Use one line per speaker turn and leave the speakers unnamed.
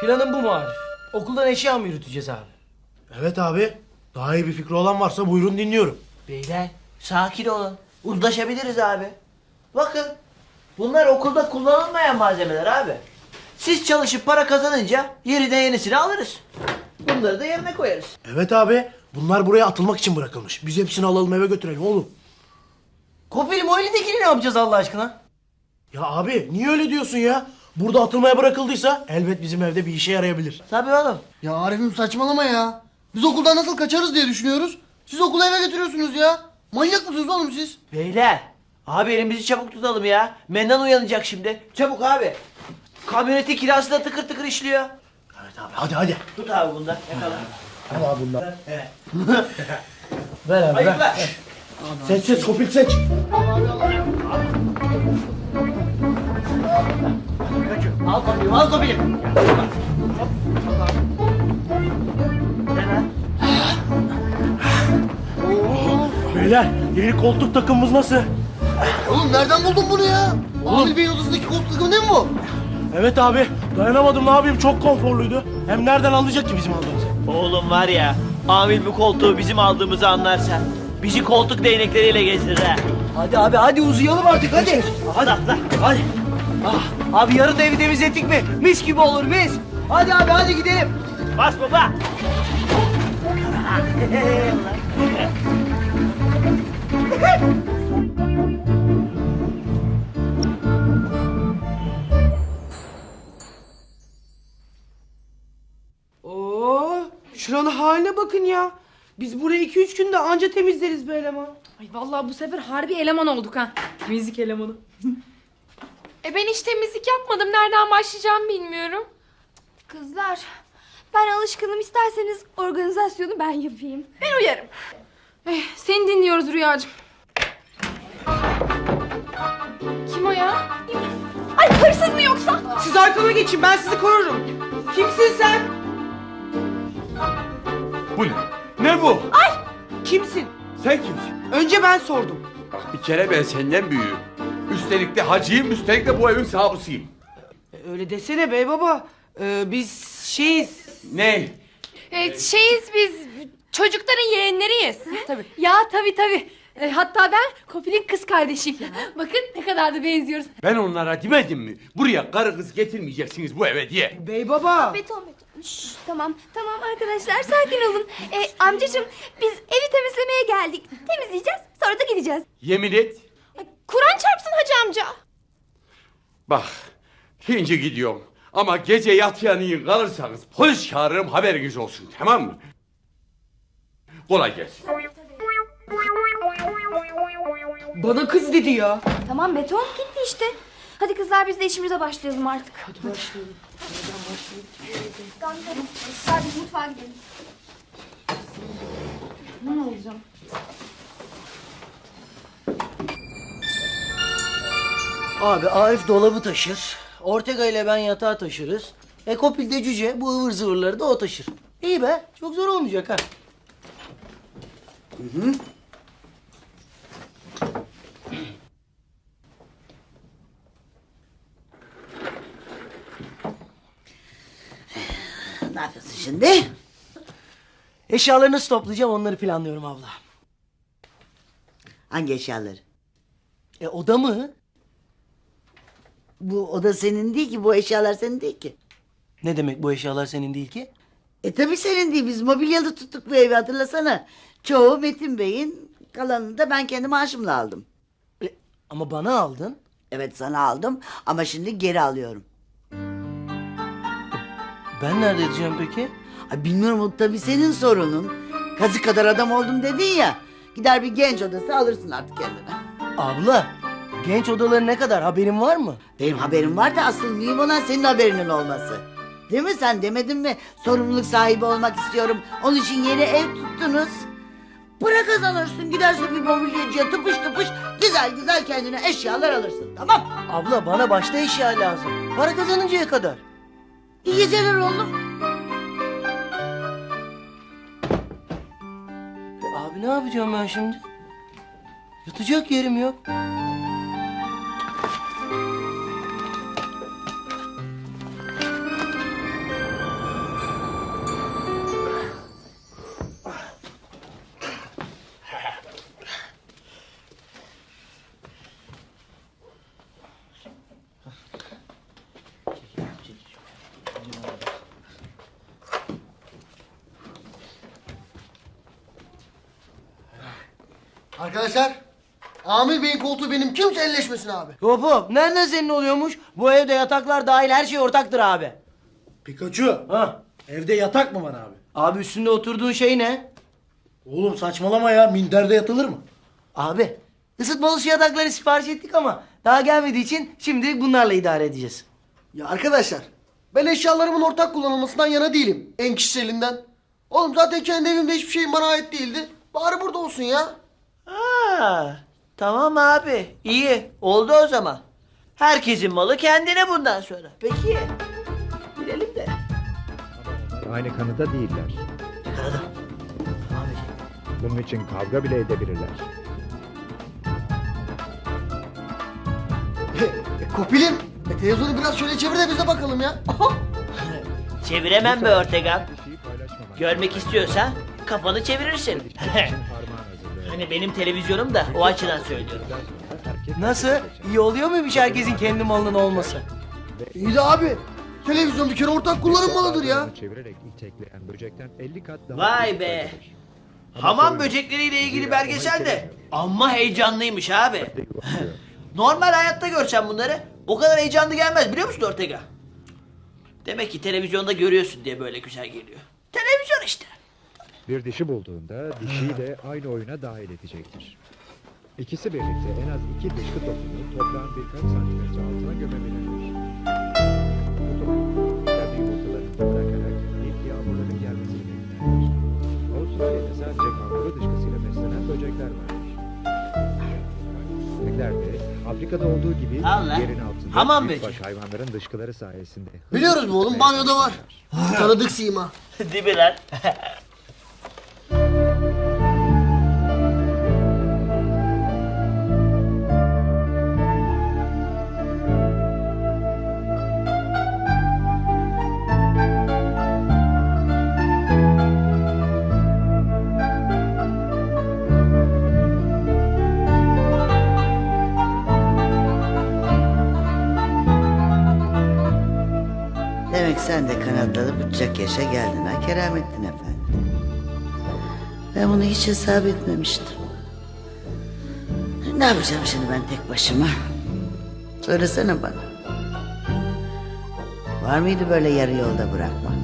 Planın bu mu Arif? Okuldan eşya mı yürüteceğiz abi?
Evet abi. Daha iyi bir fikri olan varsa buyurun dinliyorum.
Beyler sakin olun. Uzlaşabiliriz abi. Bakın bunlar okulda kullanılmayan malzemeler abi. Siz çalışıp para kazanınca yerine yenisini alırız. Bunları da yerine koyarız.
Evet abi. Bunlar buraya atılmak için bırakılmış. Biz hepsini alalım eve götürelim oğlum.
Kopil o elindekini ne yapacağız Allah aşkına?
Ya abi niye öyle diyorsun ya? Burada atılmaya bırakıldıysa elbet bizim evde bir işe yarayabilir.
Tabii oğlum.
Ya Arif'im saçmalama ya. Biz okuldan nasıl kaçarız diye düşünüyoruz. Siz okula eve götürüyorsunuz ya. Manyak mısınız oğlum siz?
Beyler. Abi elimizi çabuk tutalım ya. Mennan uyanacak şimdi. Çabuk abi. Kamyonetin kirası da tıkır tıkır işliyor.
Evet abi hadi hadi.
Tut abi bundan. Yakala.
Al abi bunlar.
Evet.
Ver abi ver.
Ayıkla.
Seç seç kopil seç.
Al kopyayım, al kopyayım. Ne lan?
Beyler yeni koltuk takımımız nasıl?
Oğlum nereden buldun bunu ya? Amil Bey'in odasındaki koltuk takımı değil mi bu?
Evet abi dayanamadım ne yapayım çok konforluydu. Hem nereden anlayacak ki bizim aldığımızı?
Oğlum var ya, Amil bu koltuğu bizim aldığımızı anlarsa bizi koltuk değnekleriyle gezdirir ha.
Hadi abi hadi uzayalım artık hadi.
Hadi atla, hadi.
Ah, abi yarın da evi temizlettik mi? Mis gibi olur mis. Hadi abi hadi gidelim.
Bas baba.
Oo, şuranın haline bakın ya. Biz burayı iki üç günde anca temizleriz be eleman.
Ay vallahi bu sefer harbi eleman olduk ha. Temizlik elemanı.
E ben hiç temizlik yapmadım. Nereden başlayacağımı bilmiyorum.
Kızlar, ben alışkınım. İsterseniz organizasyonu ben yapayım.
Ben uyarım.
Eh, seni dinliyoruz Rüyacığım.
Kim o ya?
Ay hırsız mı yoksa?
Siz arkama geçin ben sizi korurum. Kimsin sen?
Bu ne? Ne bu?
Kimsin?
Sen kimsin?
Önce ben sordum.
Bak bir kere ben senden büyüğüm. Üstelik de hacıyım, üstelik de bu evin sahibisiyim.
E, Öyle desene bey baba. Ee, biz şeyiz.
Ne?
E, şeyiz biz çocukların yeğenleriyiz.
Tabii. Ya tabii tabii. Eh, hatta ben Kopil'in kız kardeşiyim. Bakın ne kadar da benziyoruz.
Ben onlara demedim mi? Buraya karı kız getirmeyeceksiniz bu eve diye.
Bey baba.
Beton beton. Şşş, tamam, tamam arkadaşlar sakin olun. Ee, amcacığım biz evi temizlemeye geldik. Temizleyeceğiz, sonra da gideceğiz.
Yemin et.
Kur'an çarpsın hacı amca.
Bak, şimdi gidiyorum. Ama gece yatıyan iyi kalırsanız polis çağırırım haberiniz olsun tamam mı? Kolay gelsin.
Bana kız dedi ya.
Tamam beton gitti işte. Hadi kızlar biz de işimize başlayalım artık.
Hadi başlayalım.
Tamam tamam. Kızlar biz mutfağa gidelim.
Abi Arif dolabı taşır. Ortega ile ben yatağı taşırız. E Kopil de cüce bu ıvır zıvırları da o taşır. İyi be çok zor olmayacak ha.
Ne yapıyorsun şimdi?
Eşyaları nasıl toplayacağım onları planlıyorum abla.
Hangi eşyaları?
E oda mı?
Bu oda senin değil ki, bu eşyalar senin değil ki.
Ne demek bu eşyalar senin değil ki?
E tabi senin değil, biz mobilyalı tuttuk bu evi hatırlasana. Çoğu Metin Bey'in, kalanını da ben kendi maaşımla aldım.
E, ama bana aldın.
Evet sana aldım ama şimdi geri alıyorum.
Ben nerede yatacağım peki?
Ay bilmiyorum o tabii senin sorunun. Kazı kadar adam oldum dedin ya. Gider bir genç odası alırsın artık kendine.
Abla genç odaları ne kadar haberin var mı?
Benim haberim var da asıl mühim olan senin haberinin olması. Değil mi sen demedin mi sorumluluk sahibi olmak istiyorum. Onun için yeni ev tuttunuz. Para kazanırsın gidersin bir mobilyacıya tıpış tıpış güzel güzel kendine eşyalar alırsın tamam.
Abla bana başta eşya lazım. Para kazanıncaya kadar.
İyi geceler oğlum.
E, abi ne yapacağım ben şimdi? Yatacak yerim yok.
Arkadaşlar Amir Bey'in koltuğu benim kimse elleşmesin abi.
Hop hop nereden senin oluyormuş? Bu evde yataklar dahil her şey ortaktır abi.
Pikachu.
Ha.
Evde yatak mı var abi?
Abi üstünde oturduğun şey ne?
Oğlum saçmalama ya. Minderde yatılır mı?
Abi ısıtmalı şu yatakları sipariş ettik ama daha gelmediği için şimdi bunlarla idare edeceğiz.
Ya arkadaşlar ben eşyalarımın ortak kullanılmasından yana değilim. En kişiselinden. Oğlum zaten kendi evimde hiçbir şeyim bana ait değildi. Bari burada olsun ya.
Ha, tamam abi iyi oldu o zaman. Herkesin malı kendine bundan sonra. Peki bilelim de.
Aynı kanıda değiller.
Yakaladım. Tamam Ece.
Bunun için kavga bile edebilirler.
e, Kopilim. E, televizyonu biraz şöyle çevir de bize bakalım ya.
Çeviremem be Ortega.
Bir şeyi paylaşmamak.
Görmek istiyorsan kafanı çevirirsin. Hani benim televizyonum da o açıdan söylüyorum. Nasıl? İyi oluyor muymuş herkesin kendi malının olması?
İyi de abi. Televizyon bir kere ortak kullanılmalıdır ya.
Çevirerek itekleyen böcekten 50 kat daha
Vay be. Hamam böcekleriyle ilgili belgesel de amma heyecanlıymış abi. Normal hayatta görsem bunları o kadar heyecanlı gelmez biliyor musun Ortega? Demek ki televizyonda görüyorsun diye böyle güzel geliyor. Televizyon işte.
Bir dişi bulduğunda dişiyi de aynı oyuna dahil edecektir. İkisi birlikte en az iki dışkı topunu toprağın birkaç santimetre altına gömebilirler. Bu toplum kendi yumurtalarını bırakarak ilk yağmurların gelmesini beklerler. Avustralya'da sadece kanguru dışkısıyla beslenen böcekler vardır. Böcekler de Afrika'da olduğu gibi
Allah.
yerin altında
Hamam
büyükbaş
böceği.
hayvanların dışkıları sayesinde.
Biliyoruz bu oğlum banyoda var. Tanıdık sima.
Değil mi lan?
Sen de kanatları uçacak yaşa geldin ha Keramettin Efendi. Ben bunu hiç hesap etmemiştim. Ne yapacağım şimdi ben tek başıma? Söylesene bana. Var mıydı böyle yarı yolda bırakmak?